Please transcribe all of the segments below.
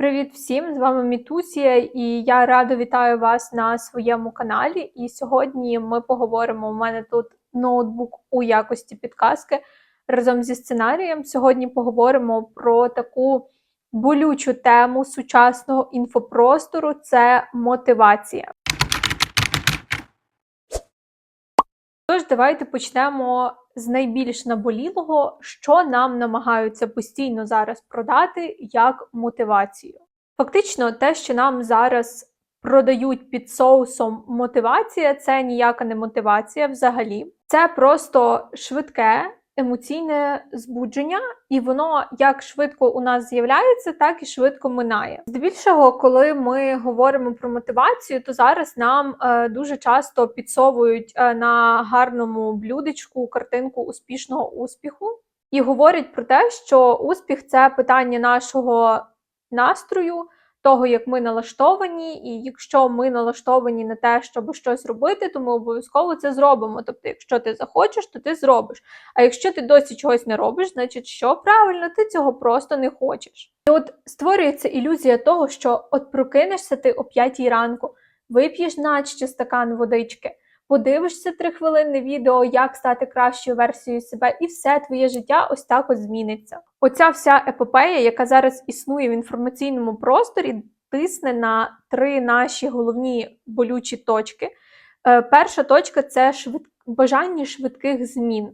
Привіт всім! З вами Мітусія, і я рада вітаю вас на своєму каналі. І сьогодні ми поговоримо. У мене тут ноутбук у якості підказки разом зі сценарієм. Сьогодні поговоримо про таку болючу тему сучасного інфопростору це мотивація. Тож, давайте почнемо з найбільш наболілого, що нам намагаються постійно зараз продати як мотивацію. Фактично, те, що нам зараз продають під соусом мотивація, це ніяка не мотивація взагалі. Це просто швидке емоційне збудження, і воно як швидко у нас з'являється, так і швидко минає. Здебільшого, коли ми говоримо про мотивацію, то зараз нам е, дуже часто підсовують е, на гарному блюдечку картинку успішного успіху і говорять про те, що успіх це питання нашого настрою того, як ми налаштовані, і якщо ми налаштовані на те, щоб щось робити, то ми обов'язково це зробимо. Тобто, якщо ти захочеш, то ти зробиш. А якщо ти досі чогось не робиш, значить що правильно, ти цього просто не хочеш. І от створюється ілюзія того, що от прокинешся ти о 5 ранку, вип'єш наче стакан водички. Подивишся три хвилини відео, як стати кращою версією себе, і все твоє життя ось так ось зміниться. Оця вся епопея, яка зараз існує в інформаційному просторі, тисне на три наші головні болючі точки. Е, перша точка це швид... бажання швидких змін.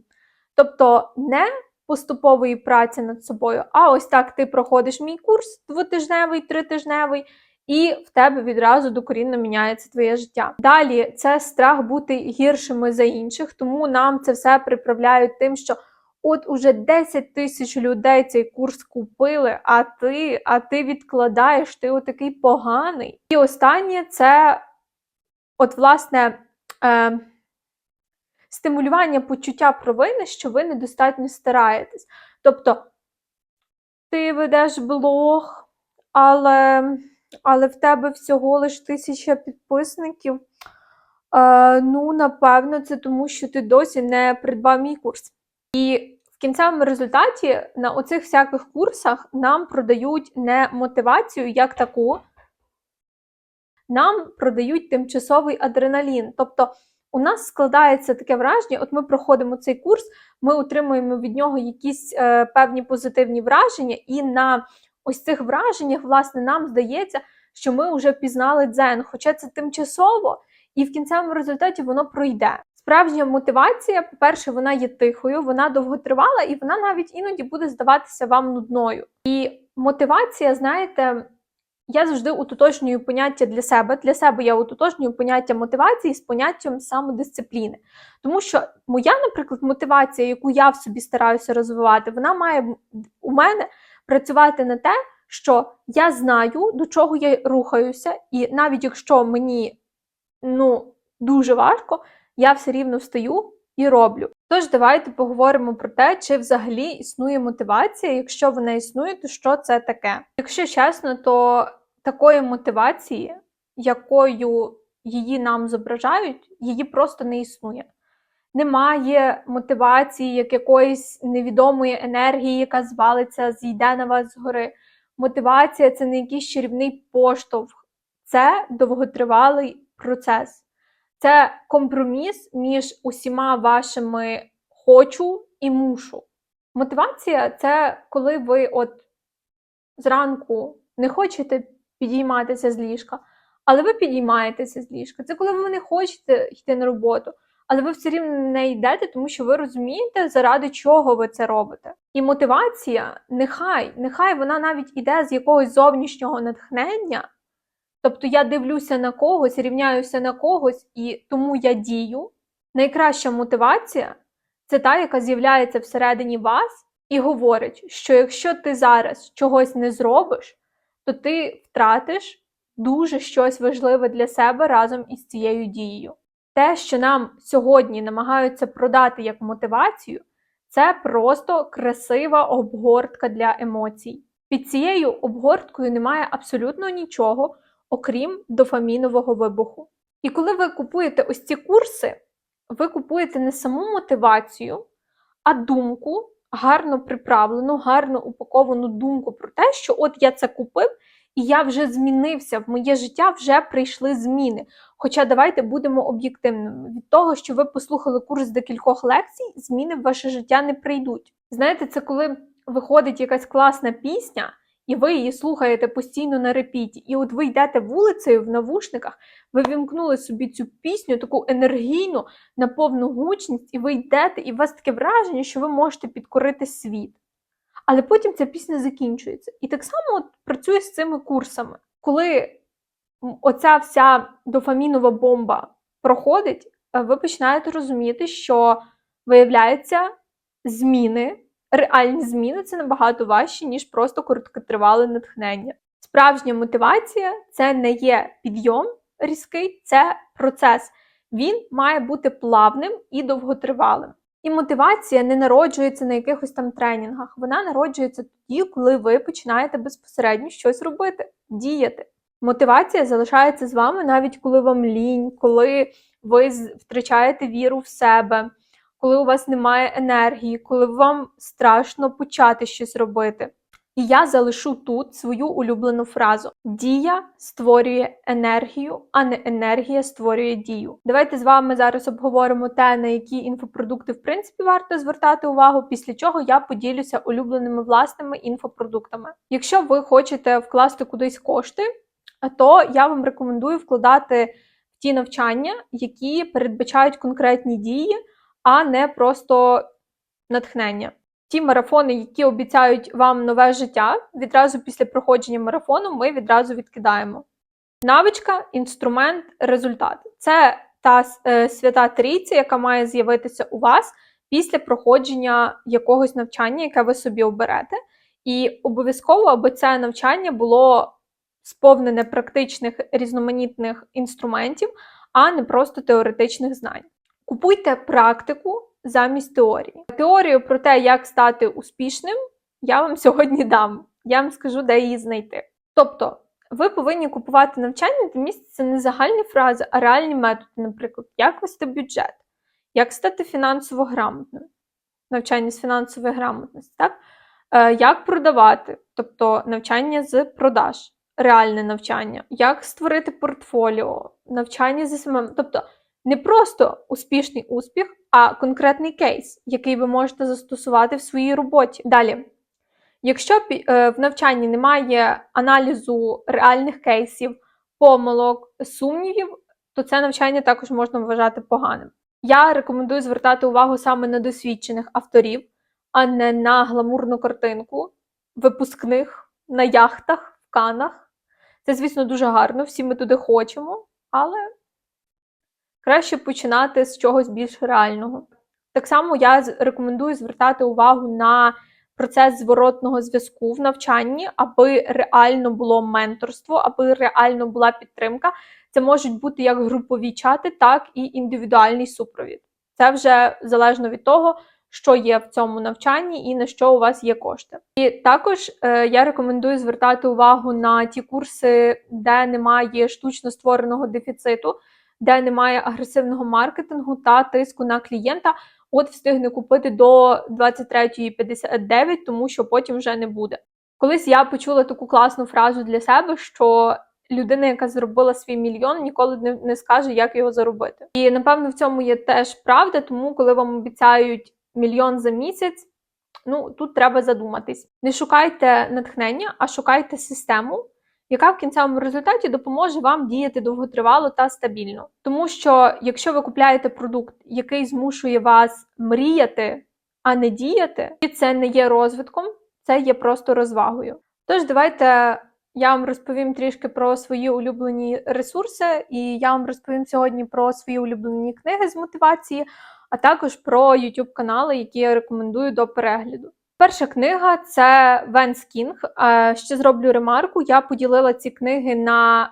Тобто не поступової праці над собою, а ось так ти проходиш мій курс двотижневий, тритижневий і в тебе відразу докорінно міняється твоє життя. Далі це страх бути гіршими за інших, тому нам це все приправляють тим, що от уже 10 тисяч людей цей курс купили, а ти а ти відкладаєш, ти отакий поганий. І останнє це, от, власне, е, стимулювання почуття провини, що ви недостатньо стараєтесь. Тобто, ти ведеш блог, але але в тебе всього лиш тисяча підписників. Е, ну, напевно, це тому, що ти досі не придбав мій курс. І в кінцевому результаті на оцих всяких курсах нам продають не мотивацію як таку, нам продають тимчасовий адреналін. Тобто, у нас складається таке враження, от ми проходимо цей курс, ми отримуємо від нього якісь е, певні позитивні враження, і на ось цих враженнях, власне, нам здається, що ми вже пізнали дзен, хоча це тимчасово, і в кінцевому результаті воно пройде. Справжня мотивація, по-перше, вона є тихою, вона довготривала, і вона навіть іноді буде здаватися вам нудною. І мотивація, знаєте, я завжди утотожнюю поняття для себе. Для себе я утотожнюю поняття мотивації з поняттям самодисципліни. Тому що моя, наприклад, мотивація, яку я в собі стараюся розвивати, вона має у мене працювати на те, що я знаю, до чого я рухаюся, і навіть якщо мені ну, дуже важко, я все рівно встаю і роблю. Тож, давайте поговоримо про те, чи взагалі існує мотивація. Якщо вона існує, то що це таке? Якщо чесно, то такої мотивації, якою її нам зображають, її просто не існує немає мотивації, як якоїсь невідомої енергії, яка звалиться, зійде на вас згори. Мотивація це не якийсь чарівний поштовх, це довготривалий процес. Це компроміс між усіма вашими хочу і мушу. Мотивація це коли ви от зранку не хочете підійматися з ліжка, але ви підіймаєтеся з ліжка. Це коли ви не хочете йти на роботу, але ви все рівно не йдете, тому що ви розумієте, заради чого ви це робите. І мотивація, нехай, нехай вона навіть іде з якогось зовнішнього натхнення. Тобто я дивлюся на когось, рівняюся на когось, і тому я дію. Найкраща мотивація це та, яка з'являється всередині вас і говорить, що якщо ти зараз чогось не зробиш, то ти втратиш дуже щось важливе для себе разом із цією дією. Те, що нам сьогодні намагаються продати як мотивацію, це просто красива обгортка для емоцій. Під цією обгорткою немає абсолютно нічого, окрім дофамінового вибуху. І коли ви купуєте ось ці курси, ви купуєте не саму мотивацію, а думку, гарно приправлену, гарно упаковану думку про те, що от я це купив, і я вже змінився, в моє життя вже прийшли зміни. Хоча давайте будемо об'єктивними. Від того, що ви послухали курс декількох лекцій, зміни в ваше життя не прийдуть. Знаєте, це коли виходить якась класна пісня, і ви її слухаєте постійно на репіті. І от ви йдете вулицею в навушниках, ви вімкнули собі цю пісню, таку енергійну, на повну гучність, і ви йдете, і у вас таке враження, що ви можете підкорити світ. Але потім ця пісня закінчується. І так само от працює з цими курсами. Коли оця вся дофамінова бомба проходить, е, ви починаєте розуміти, що виявляється, зміни, реальні зміни це набагато важче, ніж просто короткотривале натхнення. Справжня мотивація це не є підйом різкий, це процес. Він має бути плавним і довготривалим. І мотивація не народжується на якихось там тренінгах. Вона народжується тоді, коли ви починаєте безпосередньо щось робити, діяти. Мотивація залишається з вами навіть коли вам лінь, коли ви втрачаєте віру в себе, коли у вас немає енергії, коли вам страшно почати щось робити. І я залишу тут свою улюблену фразу: дія створює енергію, а не енергія створює дію. Давайте з вами зараз обговоримо те, на які інфопродукти в принципі варто звертати увагу, після чого я поділюся улюбленими власними інфопродуктами. Якщо ви хочете вкласти кудись кошти, то я вам рекомендую вкладати в ті навчання, які передбачають конкретні дії, а не просто натхнення. Ті марафони, які обіцяють вам нове життя, відразу після проходження марафону ми відразу відкидаємо. Навичка, інструмент, результат це та е, свята трійця, яка має з'явитися у вас після проходження якогось навчання, яке ви собі оберете. І обов'язково, аби це навчання було сповнене практичних різноманітних інструментів, а не просто теоретичних знань. Купуйте практику замість теорії. Теорію про те, як стати успішним, я вам сьогодні дам. Я вам скажу, де її знайти. Тобто, ви повинні купувати навчання, де містяться не загальні фрази, а реальні методи, наприклад, як вести бюджет, як стати фінансово грамотним, навчання з фінансової грамотності, так? Е, як продавати, тобто навчання з продаж, реальне навчання, як створити портфоліо, навчання з СММ. Тобто не просто успішний успіх, а конкретний кейс, який ви можете застосувати в своїй роботі. Далі, якщо е, в навчанні немає аналізу реальних кейсів, помилок, сумнівів, то це навчання також можна вважати поганим. Я рекомендую звертати увагу саме на досвідчених авторів, а не на гламурну картинку випускних на яхтах, в канах. Це, звісно, дуже гарно, всі ми туди хочемо, але краще починати з чогось більш реального. Так само я рекомендую звертати увагу на процес зворотного зв'язку в навчанні, аби реально було менторство, аби реально була підтримка. Це можуть бути як групові чати, так і індивідуальний супровід. Це вже залежно від того, що є в цьому навчанні і на що у вас є кошти. І також е, я рекомендую звертати увагу на ті курси, де немає штучно створеного дефіциту, де немає агресивного маркетингу та тиску на клієнта. От встигне купити до 23.59, тому що потім вже не буде. Колись я почула таку класну фразу для себе, що людина, яка зробила свій мільйон, ніколи не, не скаже, як його заробити. І напевно в цьому є теж правда, тому коли вам обіцяють мільйон за місяць, ну тут треба задуматись. Не шукайте натхнення, а шукайте систему, яка в кінцевому результаті допоможе вам діяти довготривало та стабільно. Тому що якщо ви купляєте продукт, який змушує вас мріяти, а не діяти, і це не є розвитком, це є просто розвагою. Тож давайте я вам розповім трішки про свої улюблені ресурси, і я вам розповім сьогодні про свої улюблені книги з мотивації, а також про YouTube канали, які я рекомендую до перегляду. Перша книга це Венс Кінг. Ще зроблю ремарку. Я поділила ці книги на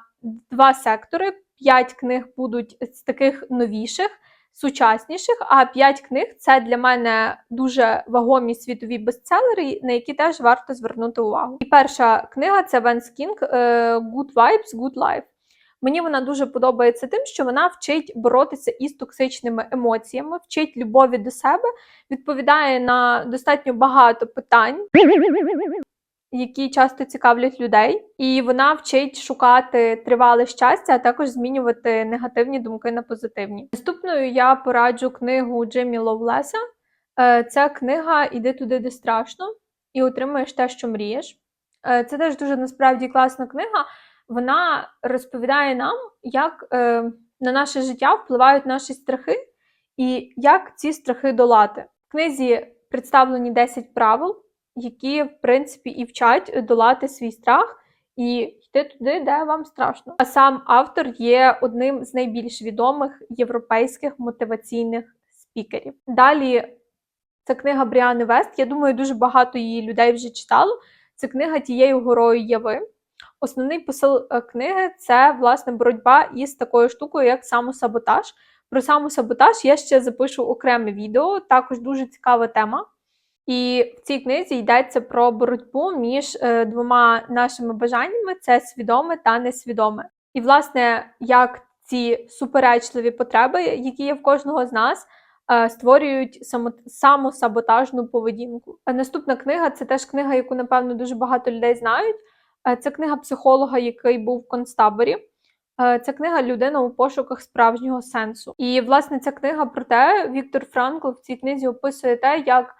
два сектори. П'ять книг будуть з таких новіших, сучасніших, а п'ять книг це для мене дуже вагомі світові бестселери, на які теж варто звернути увагу. І перша книга це Венс Кінг е, Good Vibes, Good Life. Мені вона дуже подобається тим, що вона вчить боротися із токсичними емоціями, вчить любові до себе, відповідає на достатньо багато питань, які часто цікавлять людей, і вона вчить шукати тривале щастя, а також змінювати негативні думки на позитивні. Наступною я пораджу книгу Джиммі Ловлеса. Е, Ця книга Іди туди, де страшно, і отримаєш те, що мрієш. Е, Це теж дуже насправді класна книга. Вона розповідає нам, як е, на наше життя впливають наші страхи і як ці страхи долати. В книзі представлені 10 правил, які, в принципі, і вчать долати свій страх і йти туди, де вам страшно. А сам автор є одним з найбільш відомих європейських мотиваційних спікерів. Далі це книга Бріани Вест. Я думаю, дуже багато її людей вже читало. Це книга тією горою Яви. Основний посил е, книги це власне боротьба із такою штукою, як самосаботаж. Про самосаботаж я ще запишу окреме відео, також дуже цікава тема. І в цій книзі йдеться про боротьбу між е, двома нашими бажаннями: це свідоме та несвідоме. І, власне, як ці суперечливі потреби, які є в кожного з нас, е, створюють само, самосаботажну поведінку. А наступна книга це теж книга, яку, напевно, дуже багато людей знають. Е, Це книга психолога, який був в концтаборі. Е, Це книга Людина у пошуках справжнього сенсу. І, власне, ця книга про те, Віктор Франкл в цій книзі описує те, як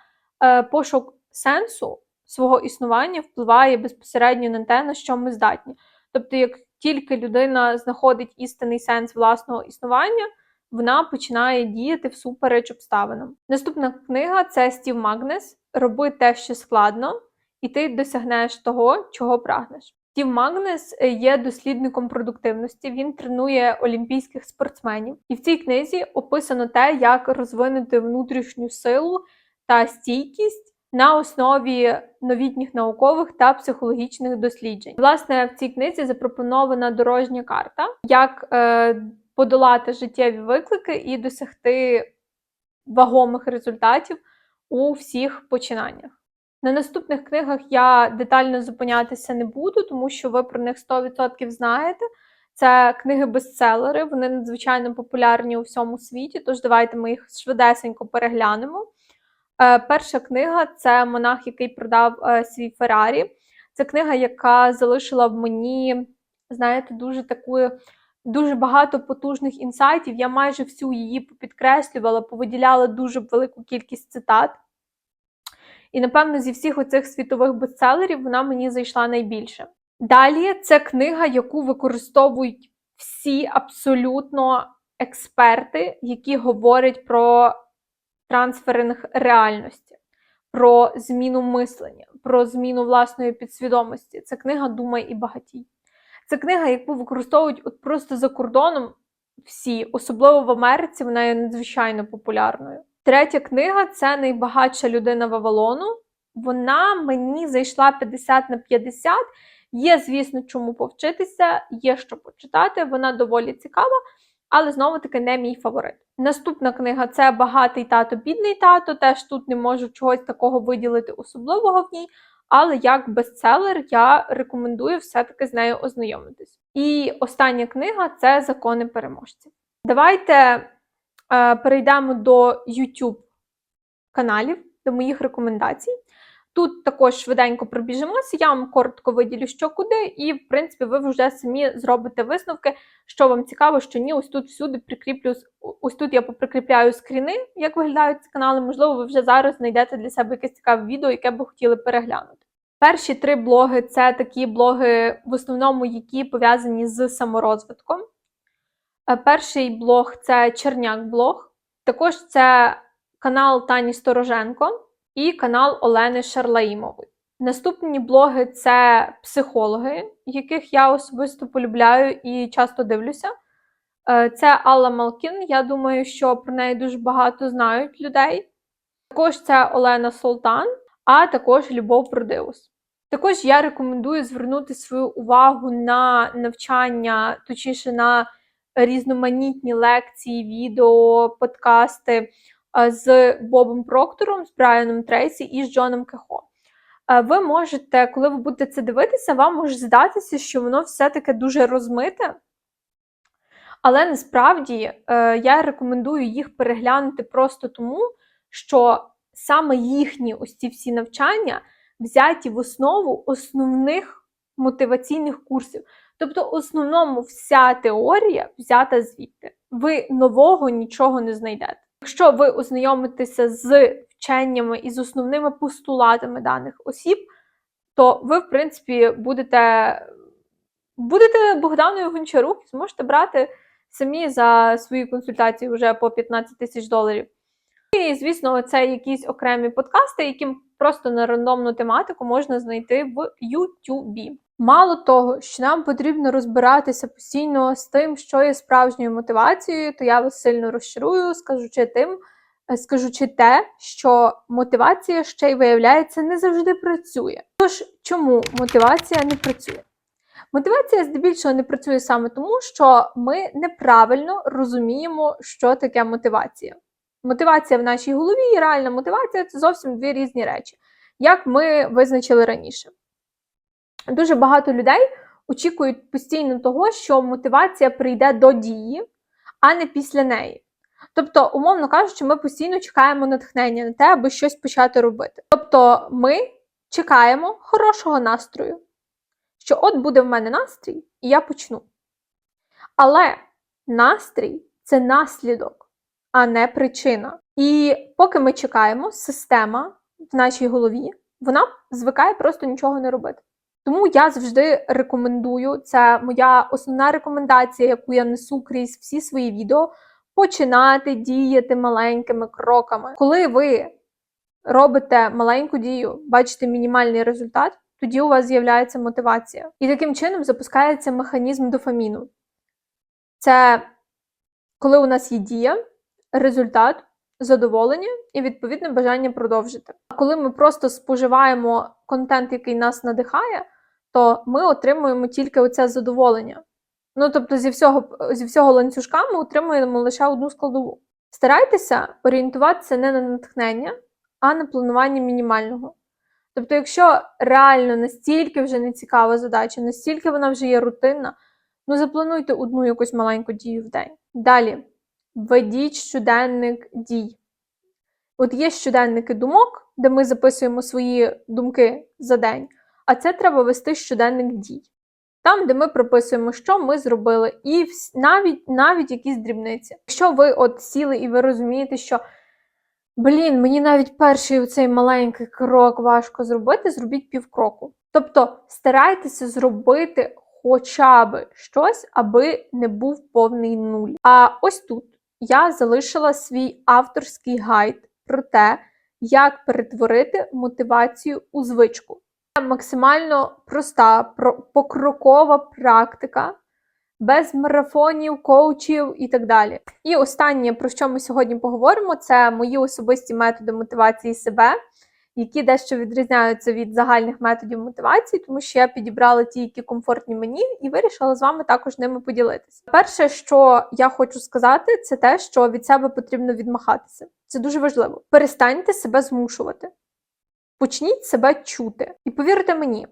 е, пошук сенсу свого існування впливає безпосередньо на те, на що ми здатні. Тобто, як тільки людина знаходить істинний сенс власного існування, вона починає діяти всупереч обставинам. Наступна книга це Стів Магнес Роби те, що складно, і ти досягнеш того, чого прагнеш. Стів Магнес е, є дослідником продуктивності. Він тренує олімпійських спортсменів, і в цій книзі описано те, як розвинути внутрішню силу та стійкість на основі новітніх наукових та психологічних досліджень. Власне, в цій книзі запропонована дорожня карта, як е, подолати життєві виклики і досягти вагомих результатів у всіх починаннях. На наступних книгах я детально зупинятися не буду, тому що ви про них 100% знаєте. Це книги-бестселери, вони надзвичайно популярні у всьому світі, тож давайте ми їх швидесенько переглянемо. Е, перша книга це Монах, який продав е, свій Феррарі. Це книга, яка залишила в мені, знаєте, дуже таку. Дуже багато потужних інсайтів. Я майже всю її попідкреслювала, повиділяла дуже велику кількість цитат. І, напевно, зі всіх оцих світових бестселерів вона мені зайшла найбільше. Далі це книга, яку використовують всі абсолютно експерти, які говорять про трансферинг реальності, про зміну мислення, про зміну власної підсвідомості. Це книга Думай і багатій. Це книга, яку використовують от просто за кордоном всі, особливо в Америці, вона є надзвичайно популярною. Третя книга це найбагатша людина Вавилону. Вона мені зайшла 50 на 50. Є, звісно, чому повчитися, є що почитати. Вона доволі цікава, але знову таки не мій фаворит. Наступна книга це Багатий тато, бідний тато. Теж тут не можу чогось такого виділити особливого в ній. Але як бестселер я рекомендую все-таки з нею ознайомитись. І остання книга це Закони переможців. Давайте перейдемо до YouTube каналів, до моїх рекомендацій. Тут також швиденько пробіжимося, я вам коротко виділю, що куди, і, в принципі, ви вже самі зробите висновки, що вам цікаво, що ні. Ось тут всюди прикріплю, ось тут я поприкріпляю скріни, як виглядають ці канали. Можливо, ви вже зараз знайдете для себе якесь цікаве відео, яке би хотіли переглянути. Перші три блоги це такі блоги, в основному, які пов'язані з саморозвитком. Е, Перший блог це Черняк-блог. Також це канал Тані Стороженко і канал Олени Шарлаїмової. Наступні блоги це психологи, яких я особисто полюбляю і часто дивлюся. Е, Це Алла Малкін. Я думаю, що про неї дуже багато знають людей. Також це Олена Солтан, а також Любов Продиус. Також я рекомендую звернути свою увагу на навчання, точніше на різноманітні лекції, відео, подкасти е, з Бобом Проктором, з Брайаном Трейсі і з Джоном Кехо. Е, Ви можете, коли ви будете це дивитися, вам може здатися, що воно все-таки дуже розмите. Але насправді е, я рекомендую їх переглянути просто тому, що саме їхні ось ці всі навчання взяті в основу основних мотиваційних курсів. Тобто, в основному вся теорія взята звідти. Ви нового нічого не знайдете. Якщо ви ознайомитеся з вченнями і з основними постулатами даних осіб, то ви, в принципі, будете, будете Богданою Гончарук зможете брати самі за свої консультації вже по 15 тисяч доларів. І, звісно, це якісь окремі подкасти, які просто на рандомну тематику можна знайти в Ютубі. Мало того, що нам потрібно розбиратися постійно з тим, що є справжньою мотивацією, то я вас сильно розчарую, скажучи тим, е, скажучи те, що мотивація ще й виявляється не завжди працює. Тож, чому мотивація не працює? Мотивація здебільшого не працює саме тому, що ми неправильно розуміємо, що таке мотивація. Мотивація в нашій голові і реальна мотивація це зовсім дві різні речі, як ми визначили раніше. Дуже багато людей очікують постійно того, що мотивація прийде до дії, а не після неї. Тобто, умовно кажучи, ми постійно чекаємо натхнення на те, аби щось почати робити. Тобто, ми чекаємо хорошого настрою, що от буде в мене настрій, і я почну. Але настрій це наслідок, а не причина. І поки ми чекаємо, система в нашій голові вона звикає просто нічого не робити. Тому я завжди рекомендую, це моя основна рекомендація, яку я несу крізь всі свої відео, починати діяти маленькими кроками. Коли ви робите маленьку дію, бачите мінімальний результат, тоді у вас з'являється мотивація. І таким чином запускається механізм дофаміну. Це коли у нас є дія, результат, задоволення і відповідне бажання продовжити. А коли ми просто споживаємо контент, який нас надихає, то ми отримуємо тільки оце задоволення. Ну, тобто, зі всього, зі всього ланцюжка ми отримуємо лише одну складову. Старайтеся орієнтуватися не на натхнення, а на планування мінімального. Тобто, якщо реально настільки вже не цікава задача, настільки вона вже є рутинна, ну заплануйте одну якусь маленьку дію в день. Далі, ведіть щоденник дій. От є щоденники думок, де ми записуємо свої думки за день, а це треба вести щоденник дій. Там, де ми прописуємо, що ми зробили, і навіть навіть якісь дрібниці. Якщо ви от сіли і ви розумієте, що блін, мені навіть перший цей маленький крок важко зробити, зробіть півкроку. Тобто старайтеся зробити хоча б щось, аби не був повний нуль. А ось тут я залишила свій авторський гайд про те, як перетворити мотивацію у звичку. Максимально проста, покрокова практика, без марафонів, коучів і так далі. І останнє, про що ми сьогодні поговоримо, це мої особисті методи мотивації себе, які дещо відрізняються від загальних методів мотивації, тому що я підібрала ті, які комфортні мені, і вирішила з вами також ними поділитися. Перше, що я хочу сказати, це те, що від себе потрібно відмахатися. Це дуже важливо. Перестаньте себе змушувати. Почніть себе чути. І повірте мені,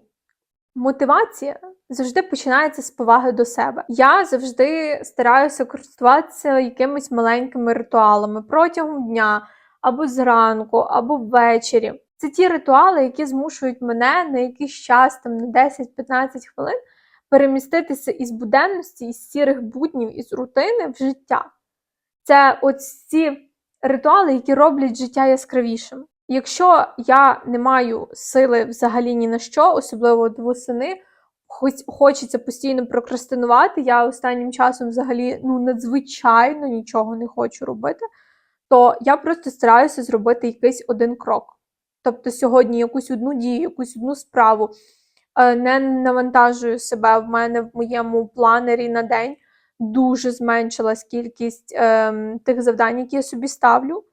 мотивація завжди починається з поваги до себе. Я завжди стараюся користуватися якимись маленькими ритуалами протягом дня, або зранку, або ввечері. Це ті ритуали, які змушують мене на якийсь час, там на 10-15 хвилин, переміститися із буденності, із сірих буднів, із рутини в життя. Це ось ці ритуали, які роблять життя яскравішим. Якщо я не маю сили взагалі ні на що, особливо до восени, хоч хочеться постійно прокрастинувати, я останнім часом взагалі ну надзвичайно нічого не хочу робити, то я просто стараюся зробити якийсь один крок. Тобто сьогодні якусь одну дію, якусь одну справу е, не навантажую себе в мене в моєму планері на день. Дуже зменшилась кількість е, тих завдань, які я собі ставлю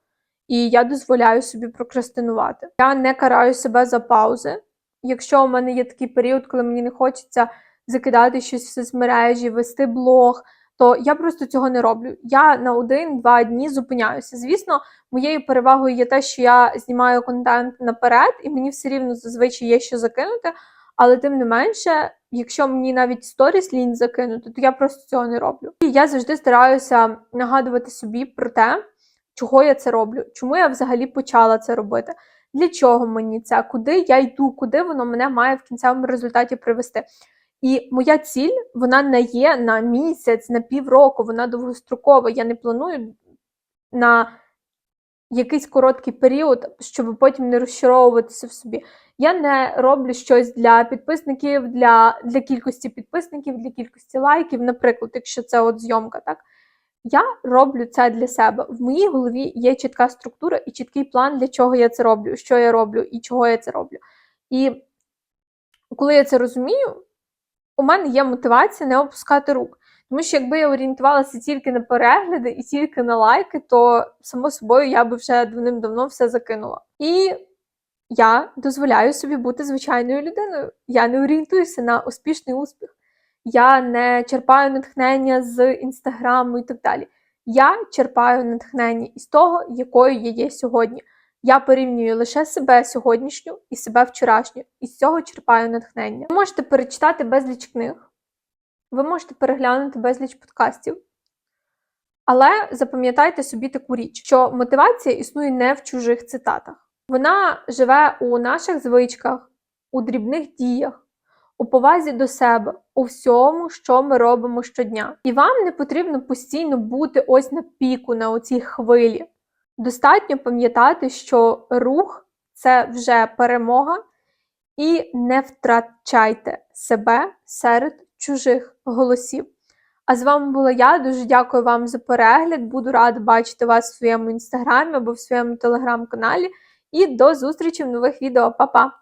і я дозволяю собі прокрастинувати. Я не караю себе за паузи. Якщо у мене є такий період, коли мені не хочеться закидати щось в соцмережі, вести блог, то я просто цього не роблю. Я на один-два дні зупиняюся. Звісно, моєю перевагою є те, що я знімаю контент наперед, і мені все рівно зазвичай є що закинути. Але тим не менше, якщо мені навіть сторіс лінь закинути, то я просто цього не роблю. І я завжди стараюся нагадувати собі про те, чого я це роблю, чому я взагалі почала це робити. для чого мені це, куди я йду, куди воно мене має в кінцевому результаті привести. І моя ціль вона не є на місяць, на півроку, вона довгострокова. Я не планую на якийсь короткий період, щоб потім не розчаровуватися в собі. Я не роблю щось для підписників, для, для кількості підписників, для кількості лайків, наприклад, якщо це от зйомка, так. Я роблю це для себе. В моїй голові є чітка структура і чіткий план, для чого я це роблю, що я роблю і чого я це роблю. І коли я це розумію, у мене є мотивація не опускати рук. Тому що якби я орієнтувалася тільки на перегляди і тільки на лайки, то само собою я би вже давним-давно все закинула. І я дозволяю собі бути звичайною людиною. Я не орієнтуюся на успішний успіх. Я не черпаю натхнення з інстаграму і так далі. Я черпаю натхнення із того, якою я є сьогодні. Я порівнюю лише себе сьогоднішню і себе вчорашню, і з цього черпаю натхнення. Ви можете перечитати безліч книг, ви можете переглянути безліч подкастів. Але запам'ятайте собі таку річ, що мотивація існує не в чужих цитатах. Вона живе у наших звичках, у дрібних діях, у повазі до себе, у всьому, що ми робимо щодня. І вам не потрібно постійно бути ось на піку, на оцій хвилі. Достатньо пам'ятати, що рух це вже перемога, і не втрачайте себе серед чужих голосів. А з вами була я. Дуже дякую вам за перегляд. Буду рада бачити вас в своєму інстаграмі або в своєму телеграм-каналі. І до зустрічі в нових відео. Па-па!